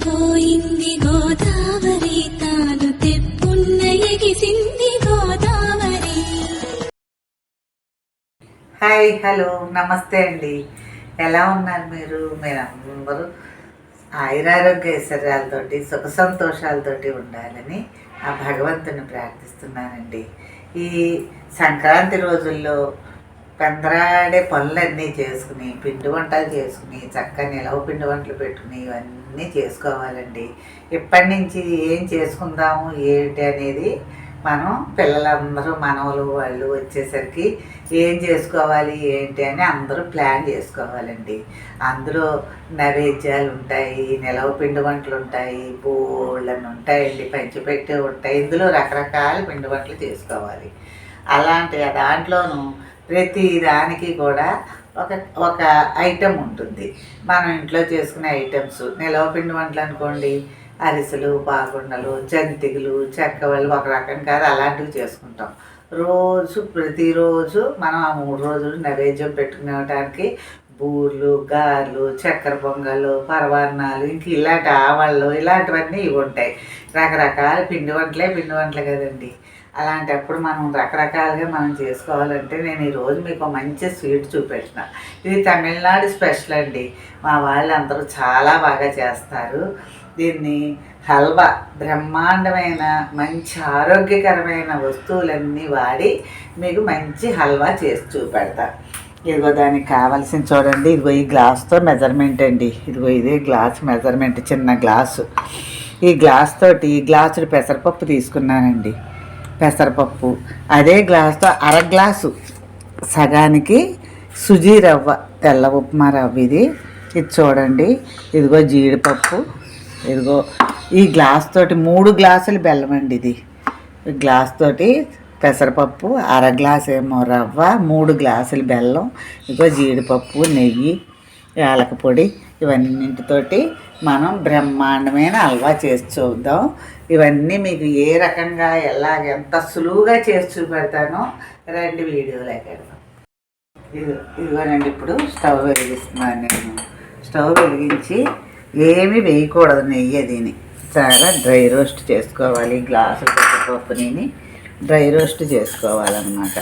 పొంగిపోయింది గోదావరి తాను తెప్పున్న ఎగిసింది గోదావరి హాయ్ హలో నమస్తే అండి. ఎలా ఉన్నారు మీరు? మీరు అందరూ ఆయురారోగ్య ఐశ్వర్యాలతోటి సుఖ సంతోషాలతోటి ఉండాలని ఆ భగవంతుని ప్రార్థిస్తున్నానండి. ఈ సంక్రాంతి రోజుల్లో పెందరాడే పనులన్నీ చేసుకుని పిండి వంటలు చేసుకుని చక్కగా నిలవ పిండి వంటలు పెట్టుకుని ఇవన్నీ చేసుకోవాలండి. ఇప్పటి నుంచి ఏం చేసుకుందాము ఏంటి అనేది మనం పిల్లలందరూ మనవలు వాళ్ళు వచ్చేసరికి ఏం చేసుకోవాలి ఏంటి అని అందరూ ప్లాన్ చేసుకోవాలండి. అందులో నైవేద్యాలు ఉంటాయి నిలవ పిండి వంటలు ఉంటాయి బోళ్ళని ఉంటాయండి పంచిపెట్టి ఉంటాయి. ఇందులో రకరకాల పిండి వంటలు చేసుకోవాలి. అలాంటి దాంట్లోనూ ప్రతి దానికి కూడా ఒక ఒక ఐటెం ఉంటుంది. మనం ఇంట్లో చేసుకునే ఐటమ్స్ నిలవ పిండి వంటలు అనుకోండి అరిసెలు పాగుండలు జంతికలు చెక్కవలు ఒక రకం కాదు అలాంటివి చేసుకుంటాం. రోజు ప్రతిరోజు మనం ఆ మూడు రోజులు నైవేద్యం పెట్టుకునేటానికి బూర్లు గారెలు చక్కెర పొంగళ్ళు పరవాన్నాలు ఇంక ఇలాంటి ఆవళ్ళు ఇలాంటివన్నీ ఇవి ఉంటాయి. రకరకాల పిండి వంటలే పిండి వంటలు కదండి. అలాంటప్పుడు మనం రకరకాలుగా మనం చేసుకోవాలంటే నేను ఈరోజు మీకు మంచి స్వీట్ చూపెట్టిన. ఇది తమిళనాడు స్పెషల్ అండి. మా వాళ్ళందరూ చాలా బాగా చేస్తారు. దీన్ని హల్వా బ్రహ్మాండమైన మంచి ఆరోగ్యకరమైన వస్తువులన్నీ వాడి మీకు మంచి హల్వా చేసి చూపెడతా. ఇదిగో దానికి కావాల్సింది చూడండి. ఇదిగో ఈ గ్లాస్తో మెజర్మెంట్ అండి. ఇదిగో ఇదే గ్లాస్ మెజర్మెంట్ చిన్న గ్లాసు. ఈ గ్లాస్ తోటి ఈ గ్లాసుడు పెసరపప్పు తీసుకున్నానండి. పెసరపప్పు. అదే గ్లాస్తో అర గ్లాసు సగానికి సుజీ రవ్వ తెల్ల ఉప్మా రవ్వ ఇది. ఇది చూడండి. ఇదిగో జీడిపప్పు. ఇదిగో ఈ గ్లాస్ తోటి మూడు గ్లాసులు బెల్లం అండి ఇది. గ్లాస్ తోటి పెసరపప్పు అర గ్లాస్ ఏమో రవ్వ మూడు గ్లాసులు బెల్లం ఇదిగో జీడిపప్పు నెయ్యి యాలక పొడి ఇవన్నింటితోటి మనం బ్రహ్మాండమైన హల్వా చేసి చూద్దాం. ఇవన్నీ మీకు ఏ రకంగా ఎలాగ ఎంత సులువుగా చేసి చూపెడతానో రెండు వీడియోలు ఎక్కడదాం ఇది ఇదిగోనండి ఇప్పుడు స్టవ్ వెలిగిస్తున్నాను నేను. స్టవ్ వెలిగించి ఏమి వేయకూడదు నెయ్యి దీని చాలా డ్రై రోస్ట్ చేసుకోవాలి గ్లాసు పప్పుని డ్రై రోస్ట్ చేసుకోవాలన్నమాట.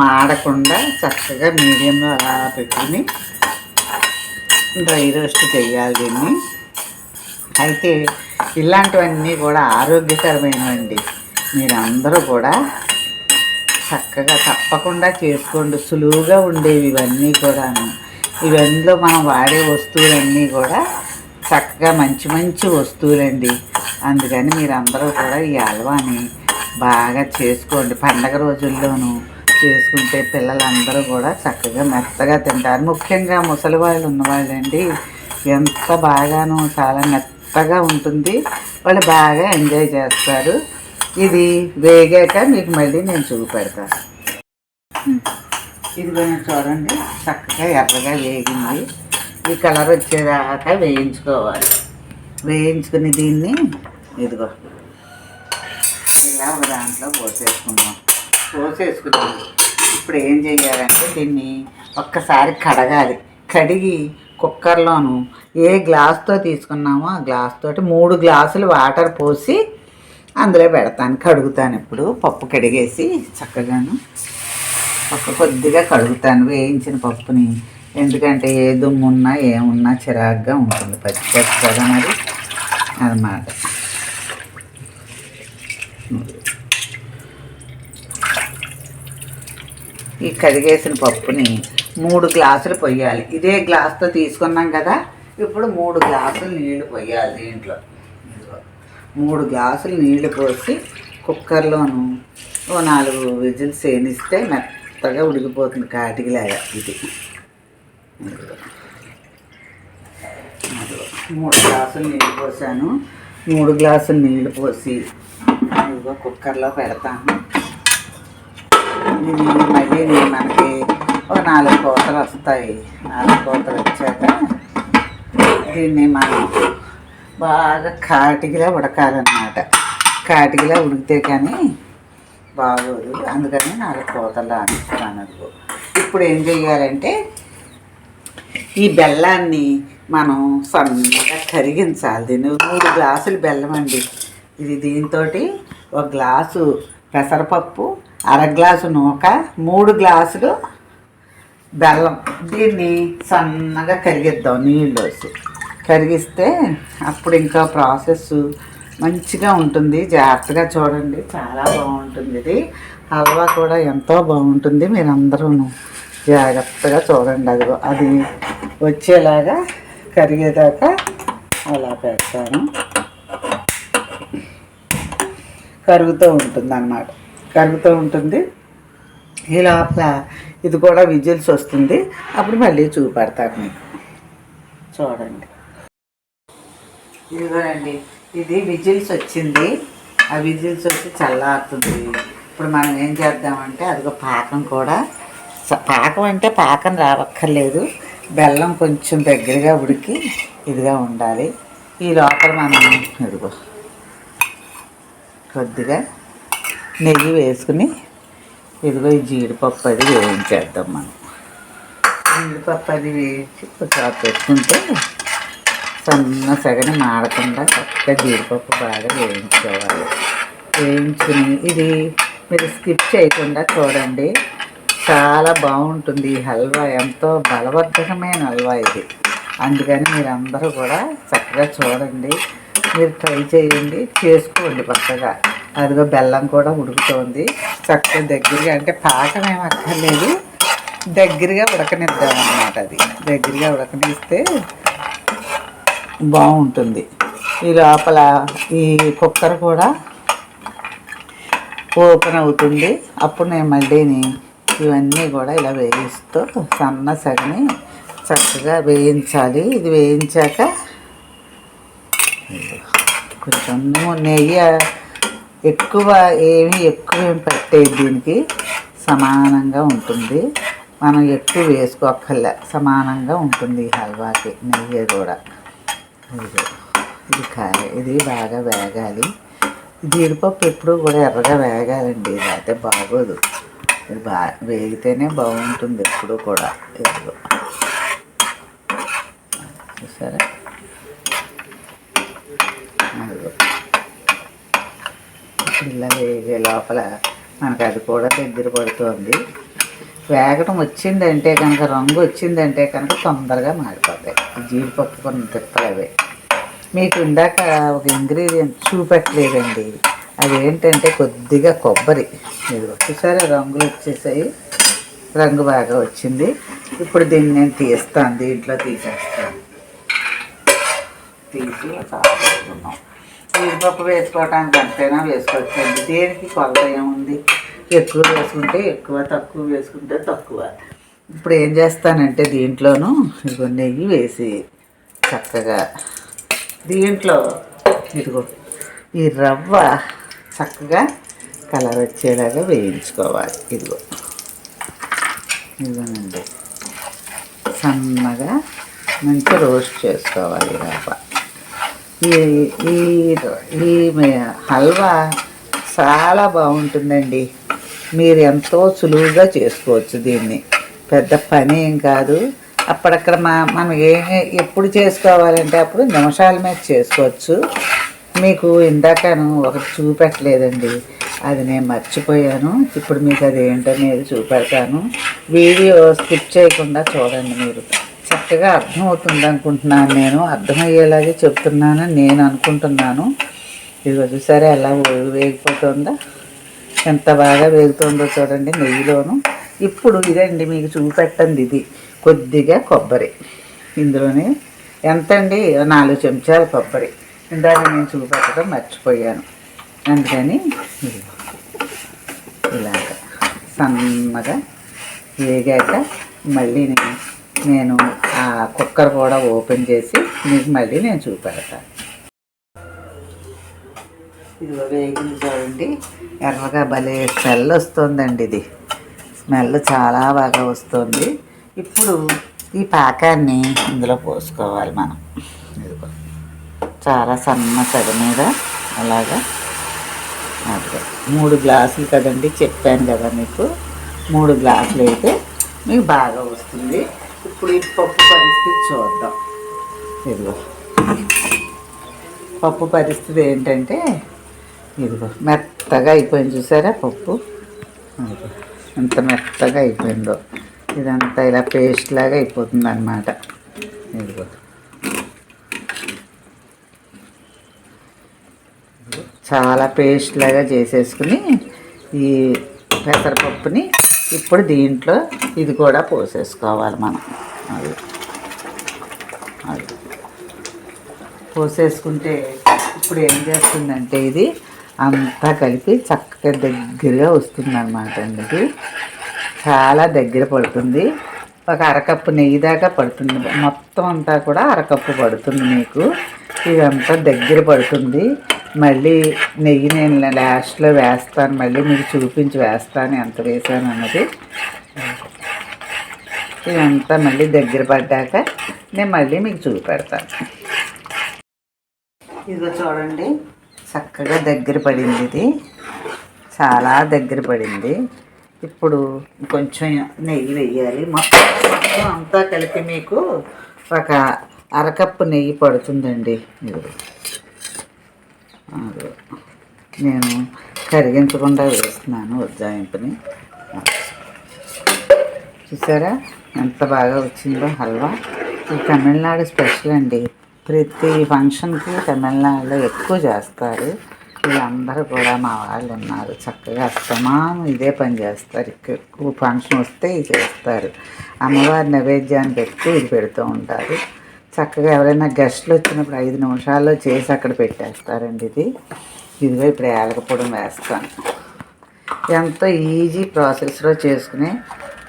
మాడకుండా చక్కగా మీడియంలో అలా పెట్టుకుని డ్రై రోస్ట్ చేయాలి దీన్ని. అయితే ఇలాంటివన్నీ కూడా ఆరోగ్యకరమైనవండి. మీరందరూ కూడా చక్కగా తప్పకుండా చేసుకోండి. సులువుగా ఉండేవి ఇవన్నీ కూడాను. ఇవన్నీలో మనం వాడే వస్తువులన్నీ కూడా చక్కగా మంచి మంచి వస్తువులండి. అందుకని మీరందరూ కూడా ఈ హల్వాని బాగా చేసుకోండి. పండగ రోజుల్లోనూ చేసుకుంటే పిల్లలందరూ కూడా చక్కగా మెత్తగా తింటారు. ముఖ్యంగా ముసలి వాళ్ళు ఉన్నవాళ్ళండి ఎంత బాగానో చాలా మెత్త మెత్తగా ఉంటుంది. వాళ్ళు బాగా ఎంజాయ్ చేస్తారు. ఇది వేగాక మీకు మళ్ళీ నేను చూపెడతాను. ఇది కొంచెం చూడండి చక్కగా ఎర్రగా వేగింది. ఈ కలర్ వచ్చేదాకా వేయించుకోవాలి. వేయించుకుని దీన్ని ఇదిగో ఇలా ఒక దాంట్లో పోసేసుకుందాం. పోసేసుకున్నాం ఇప్పుడు ఏం చేయాలంటే దీన్ని ఒక్కసారి కడగాలి. కడిగి కుక్కర్లోను ఏ గ్లాస్తో తీసుకున్నామో ఆ గ్లాస్ తోటి మూడు గ్లాసులు వాటర్ పోసి అందులో పెడతాను. కడుగుతాను ఇప్పుడు పప్పు కడిగేసి చక్కగాను పప్పు కొద్దిగా కడుగుతాను. వేయించిన పప్పుని. ఎందుకంటే ఏ దుమ్మున్నా ఏమున్నా చిరాగ్గా ఉంటుంది. పచ్చి పచ్చి కదా మరి అన్నమాట. ఈ కడిగేసిన పప్పుని మూడు గ్లాసులు పొయ్యాలి. ఇదే గ్లాస్తో తీసుకున్నాం కదా ఇప్పుడు మూడు గ్లాసులు నీళ్ళు పొయ్యాలి దీంట్లో. మూడు గ్లాసులు నీళ్ళు పోసి కుక్కర్లోను ఓ నాలుగు విజిల్స్ వేనిస్తే మెత్తగా ఉడికిపోతుంది కాటికిలాగా ఇది. మూడు గ్లాసులు నీళ్ళు పోసాను. మూడు గ్లాసులు నీళ్ళు పోసి ఇదిగో కుక్కర్లో పెడతాను. ఇది మళ్ళీ నేను మనకి ఒక నాలుగు కోతలు వస్తాయి. నాలుగు కోతలు వచ్చాక దీన్ని మనం బాగా కాటికిలా ఉడకాలన్నమాట. కాటికిలా ఉడికితే కానీ బాగోదు. అందుకని నాలుగు కోతలు అనిస్తాను ఇప్పుడు ఏం చేయాలంటే ఈ బెల్లాన్ని మనం సన్నగా కరిగించాలి. దీన్ని మూడు గ్లాసులు బెల్లం అండి. ఇది దీంతో ఒక గ్లాసు పెసరపప్పు అర గ్లాసు నూక మూడు గ్లాసులు బెల్లం దీన్ని సన్నగా కరిగిద్దాం నీళ్ళు వేసి. కరిగిస్తే అప్పుడు ఇంకా ప్రాసెస్ మంచిగా ఉంటుంది. జాగ్రత్తగా చూడండి. చాలా బాగుంటుంది ఇది. హల్వా కూడా ఎంతో బాగుంటుంది. మీరు అందరూ జాగ్రత్తగా చూడండి. అది అది వచ్చేలాగా కరిగేదాకా అలా పెడతాను. కరుగుతూ ఉంటుంది అన్నమాట కరుగుతూ ఉంటుంది. ఈ లోపల ఇది కూడా విజిల్స్ వస్తుంది. అప్పుడు మళ్ళీ చూపెడతాను మీకు. చూడండి. ఇదిగోనండి ఇది విజిల్స్ వచ్చింది. ఆ విజిల్స్ వచ్చి చల్లారుతుంది. ఇప్పుడు మనం ఏం చేద్దామంటే అదిగో పాకం కూడా. పాకం అంటే పాకం రావక్కర్లేదు. బెల్లం కొంచెం దగ్గరగా ఉడికి ఇదిగా ఉండాలి. ఈ లోపల మనం ఇదిగో కొద్దిగా నెయ్యి వేసుకుని ఇదిగో ఈ జీడిపప్పు అది వేయించేద్దాం మనం. జీడిపప్పు అది వేయించి కొంచెం పెట్టుకుంటే సన్న సగని మాడకుండా చక్కగా జీడిపప్పు బాగా వేయించుకోవాలి. వేయించుకుని ఇది మీరు స్కిప్ చేయకుండా చూడండి. చాలా బాగుంటుంది ఈ హల్వా. ఎంతో బలవర్ధకమైన హల్వా ఇది. అందుకని మీరందరూ కూడా చక్కగా చూడండి. మీరు ట్రై చేయండి. చేసుకోండి పక్కగా అదిగో బెల్లం కూడా ఉడుకుతోంది. చక్కగా దగ్గరగా అంటే పాకం ఏం అక్కర్లేదు. దగ్గరగా ఉడకనిద్దాం అన్నమాట అది. దగ్గరగా ఉడకనిస్తే బాగుంటుంది. ఈ లోపల ఈ కుక్కర్ కూడా ఓపెన్ అవుతుంది. అప్పుడు నేను మళ్ళీని ఇవన్నీ కూడా ఇలా వేయిస్తూ సన్న సగని చక్కగా వేయించాలి. ఇది వేయించాక కొంచెం నెయ్యి ఎక్కువ ఏమి ఎక్కువ ఏమి పెట్టేది దీనికి సమానంగా ఉంటుంది. మనం ఎక్కువ వేసుకోక్కర్లే సమానంగా ఉంటుంది ఈ హల్వాకి నెయ్యి కూడా. ఇది ఇది కాయ ఇది బాగా వేగాలి. జీడిపప్పు ఎప్పుడు కూడా ఎర్రగా వేగాలండి ఇది అయితే బాగోదు. ఇది బా వేగితేనే బాగుంటుంది ఎప్పుడు కూడా ఇదిగో చూసారా? అదిగో వేగే లోపల మనకు అది కూడా దగ్గర పడుతుంది. వేగటం వచ్చిందంటే కనుక రంగు వచ్చిందంటే కనుక తొందరగా మారిపోతాయి. జీడిపప్పు కొన్ని తిప్పలు అవి. మీకు ఇందాక ఒక ఇంగ్రీడియంట్ చూపెట్టలేదండి. అదేంటంటే కొద్దిగా కొబ్బరి. మీరు ఒకసారి రంగులు వచ్చేసాయి. రంగు బాగా వచ్చింది. ఇప్పుడు దీన్ని నేను తీస్తాను. దీంట్లో తీసేస్తాను. తీసి కాసుకున్నాం జీడిపప్పు వేసుకోవటానికి అంతైనా? వేసుకోవచ్చండి దేనికి కొలత ఏముంది? ఎక్కువ వేసుకుంటే ఎక్కువ తక్కువ వేసుకుంటే తక్కువ. ఇప్పుడు ఏం చేస్తానంటే దీంట్లోనూ ఇదిగో నెయ్యి వేసి చక్కగా దీంట్లో ఇదిగో ఈ రవ్వ చక్కగా కలర్ వచ్చేలాగా వేయించుకోవాలి. ఇదిగో. ఇదిగోనండి. సన్నగా మంచి రోస్ట్ చేసుకోవాలి రవ్వ. ఈ ఈ ఈ హల్వా చాలా బాగుంటుందండి. మీరు ఎంతో సులువుగా చేసుకోవచ్చు దీన్ని. పెద్ద పని ఏం కాదు. అప్పుడక్కడ మా మనం ఏ ఎప్పుడు చేసుకోవాలంటే అప్పుడు నిమిషాల మీద చేసుకోవచ్చు. మీకు ఇందాకను ఒకటి చూపెట్టలేదండి. అది నేను మర్చిపోయాను. ఇప్పుడు మీకు అది ఏంటనేది చూపెడతాను. వీడియో స్కిప్ చేయకుండా చూడండి మీరు. కరెక్ట్గా అర్థమవుతుంది అనుకుంటున్నాను నేను. అర్థమయ్యేలాగే చెప్తున్నానని నేను అనుకుంటున్నాను. ఇది చూసారా ఎలా వేగిపోతుందా? ఎంత బాగా వేగుతుందో చూడండి నెయ్యిలోను. ఇప్పుడు ఇదండి మీకు చూపెట్టండి ఇది కొద్దిగా కొబ్బరి. ఇందులోనే ఎంతండి నాలుగు చెంచాల కొబ్బరి. ఇందాక నేను చూపెట్టడం మర్చిపోయాను. అందుకని ఇలాగ సన్నగా వేగాక మళ్ళీ నేను ఆ కుక్కర్ కూడా ఓపెన్ చేసి మీకు మళ్ళీ నేను చూపెడతాను ఇదిగో వేగింది చూడండి ఎర్రగా భలే స్మెల్ వస్తుందండి ఇది. స్మెల్ చాలా బాగా వస్తుంది. ఇప్పుడు ఈ పాకాన్ని ఇందులో పోసుకోవాలి మనం. ఇదిగో. చాలా సన్న సగ మీద అలాగా అదిగో మూడు గ్లాసులు కదండి చెప్పాను కదా మీకు. మూడు గ్లాసులు అయితే మీకు బాగా వస్తుంది. ఇప్పుడు ఈ పప్పు పరిస్థితి చూద్దాం. ఇదిగో. పప్పు పరిస్థితి ఏంటంటే ఇదిగో. మెత్తగా అయిపోయింది చూసారా పప్పు? ఎంత మెత్తగా అయిపోయిందో. ఇదంతా ఇలా పేస్ట్ లాగా అయిపోతుంది అనమాట ఇదిగో. చాలా పేస్ట్ లాగా చేసేసుకుని ఈ పెసరపప్పుని ఇప్పుడు దీంట్లో ఇది కూడా పోసేసుకోవాలి మనం. అది. అది. పోసేసుకుంటే ఇప్పుడు ఏం చేస్తుందంటే ఇది అంతా కలిపి చక్కగా దగ్గరగా వస్తుంది అనమాట అండి. చాలా దగ్గర పడుతుంది. ఒక అరకప్పు నెయ్యి దాకా పడుతుంది. మొత్తం అంతా కూడా అరకప్పు పడుతుంది మీకు. ఇదంతా దగ్గర పడుతుంది. మళ్ళీ నెయ్యి నేను లాస్ట్లో వేస్తాను. మళ్ళీ మీకు చూపించి వేస్తాను. ఎంత వేసాను అన్నది. ఇదంతా మళ్ళీ దగ్గర పడ్డాక నేను మళ్ళీ మీకు చూపెడతాను. ఇదిగో చూడండి. చక్కగా దగ్గర పడింది ఇది. చాలా దగ్గర పడింది. ఇప్పుడు కొంచెం నెయ్యి వేయాలి. మొత్తం మొత్తం అంతా కలిపి మీకు ఒక అరకప్పు నెయ్యి పడుతుందండి. ఇది నేను కరిగించకుండా వేస్తున్నాను ఉజ్జాయింపుని. చూసారా? ఎంత బాగా వచ్చిందో హల్వా. ఇది తమిళనాడు స్పెషల్ అండి. ప్రతి ఫంక్షన్కి తమిళనాడులో ఎక్కువ చేస్తారు. వీళ్ళందరూ కూడా మా వాళ్ళు ఉన్నారు. చక్కగా అస్తమానం ఇదే పని చేస్తారు. ఎక్కువ ఫంక్షన్ వస్తే ఇది చేస్తారు. అమ్మవారి నైవేద్యానికి పెట్టి ఇది పెడుతూ ఉంటారు. చక్కగా ఎవరైనా గెస్ట్లు వచ్చినప్పుడు ఐదు నిమిషాల్లో చేసి అక్కడ పెట్టేస్తారండి ఇది. ఇదిగో ఇప్పుడు ఏలకపొడి వేస్తాను. ఎంతో ఈజీ ప్రాసెస్లో చేసుకునే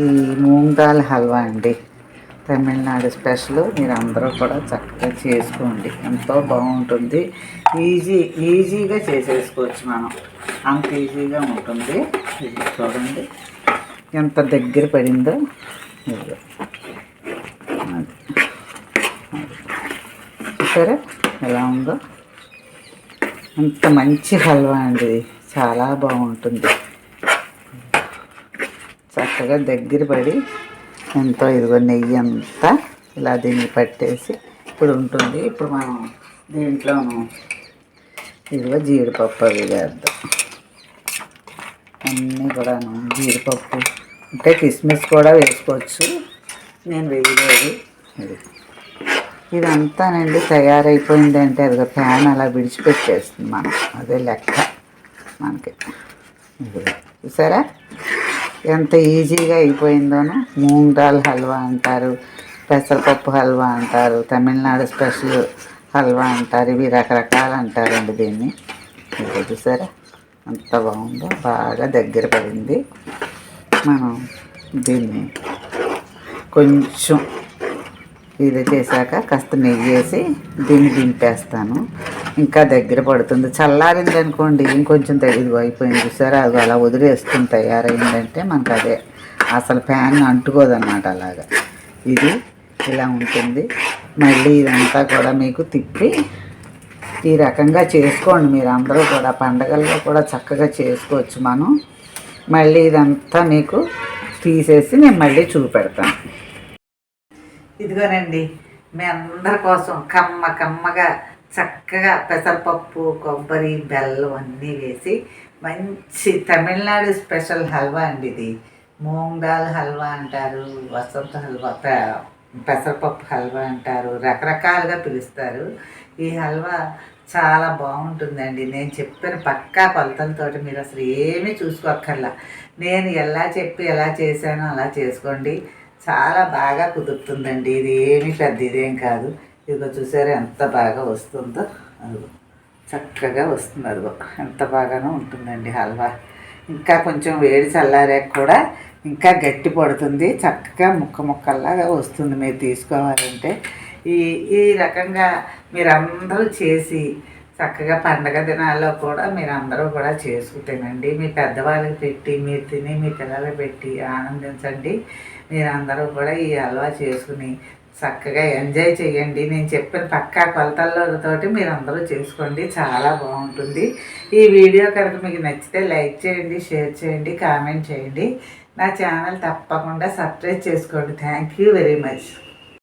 ఈ మూంగ్ దాల్ హల్వా అండి. తమిళనాడు స్పెషల్ మీరు అందరూ కూడా చక్కగా చేసుకోండి. ఎంతో బాగుంటుంది. ఈజీ ఈజీగా చేసేసుకోవచ్చు మనం. అంత ఈజీగా ఉంటుంది. చూడండి. ఎంత దగ్గర పడిందో ఇదిగో. అది. అది. చూసారా? ఎలా ఉందో? అంత మంచి హల్వా అండి చాలా బాగుంటుంది. చక్కగా దగ్గర పడి ఎంతో ఇదిగో నెయ్యి అంతా ఇలా దీన్ని పట్టేసి ఇప్పుడు ఉంటుంది. ఇప్పుడు మనం దీంట్లో ఇదిగో జీడిపప్పు అవి వేద్దాం. అన్నీ కూడాను జీడిపప్పు. అంటే కిస్మిస్ కూడా వేసుకోవచ్చు. నేను వేయలేదు. ఇది ఇదంతానండి తయారైపోయింది అంటే అదిగో ఫ్యాన్ అలా విడిచిపెట్టేస్తుంది మనం. అదే లెక్క మనకి. చూసారా? ఎంత ఈజీగా అయిపోయిందోనో. మూంగ్ దాల్ హల్వా అంటారు పెసరపప్పు హల్వా అంటారు తమిళనాడు స్పెషల్ హల్వా అంటారు ఇవి రకరకాలు అంటారండి దీన్ని. చూసారా? అంత బాగుందో బాగా దగ్గర పడింది. మనం దీన్ని కొంచెం ఇది చేశాక కాస్త నెయ్యి వేసి దీన్ని దింపేస్తాను. ఇంకా దగ్గర పడుతుంది. చల్లారింది అనుకోండి ఇంకొంచెం ఇదిగో అయిపోయింది చూసారా? అది అలా వదిలేస్తుంది తయారైందంటే మనకు అదే. అసలు ఫ్యాన్ అంటుకోదన్నమాట అలాగా. ఇది ఇలా ఉంటుంది. మళ్ళీ ఇదంతా కూడా మీకు తిప్పి ఈ రకంగా చేసుకోండి మీరు అందరూ కూడా. పండగల్లో కూడా చక్కగా చేసుకోవచ్చు మనం. మళ్ళీ ఇదంతా మీకు తీసేసి నేను మళ్ళీ చూపెడతాను. ఇదిగోనండి మీ అందరి కోసం కమ్మ కమ్మగా చక్కగా పెసరపప్పు కొబ్బరి బెల్లం అన్నీ వేసి మంచి తమిళనాడు స్పెషల్ హల్వా అండి ఇది. మూంగ్ దాల్ హల్వా అంటారు వసంత హల్వా పె- పెసరపప్పు హల్వా అంటారు రకరకాలుగా పిలుస్తారు. ఈ హల్వా చాలా బాగుంటుందండి. నేను చెప్పిన పక్కా కొలతలతో మీరు అసలు ఏమీ చూసుకోక్కర్లా. నేను ఎలా చెప్పి ఎలా చేశానో అలా చేసుకోండి. చాలా బాగా కుదురుతుందండి. ఇది ఏమీ పెద్ద ఇదేం కాదు. ఇదిగో చూసారా ఎంత బాగా వస్తుందో. అదిగో చక్కగా వస్తుంది. అదిగో ఎంత బాగానో ఉంటుందండి హల్వా. ఇంకా కొంచెం వేడి చల్లారాక కూడా ఇంకా గట్టి పడుతుంది. చక్కగా ముక్క ముక్కల్లాగా వస్తుంది మీరు తీసుకోవాలంటే. ఈ ఈ రకంగా మీరందరూ చేసి చక్కగా పండగ దినాల్లో కూడా మీరు అందరూ కూడా చేసుకుంటేనండి మీ పెద్దవాళ్ళకి పెట్టి మీరు తిని మీ పిల్లలకి పెట్టి ఆనందించండి. మీరందరూ కూడా ఈ హల్వా చేసుకుని చక్కగా ఎంజాయ్ చేయండి. నేను చెప్పిన పక్కా కొలతలతోటి మీరు అందరూ చేసుకోండి. చాలా బాగుంటుంది. ఈ వీడియో కనుక మీకు నచ్చితే లైక్ చేయండి షేర్ చేయండి కామెంట్ చేయండి. నా ఛానల్ తప్పకుండా సబ్స్క్రైబ్ చేసుకోండి. Thank you very much.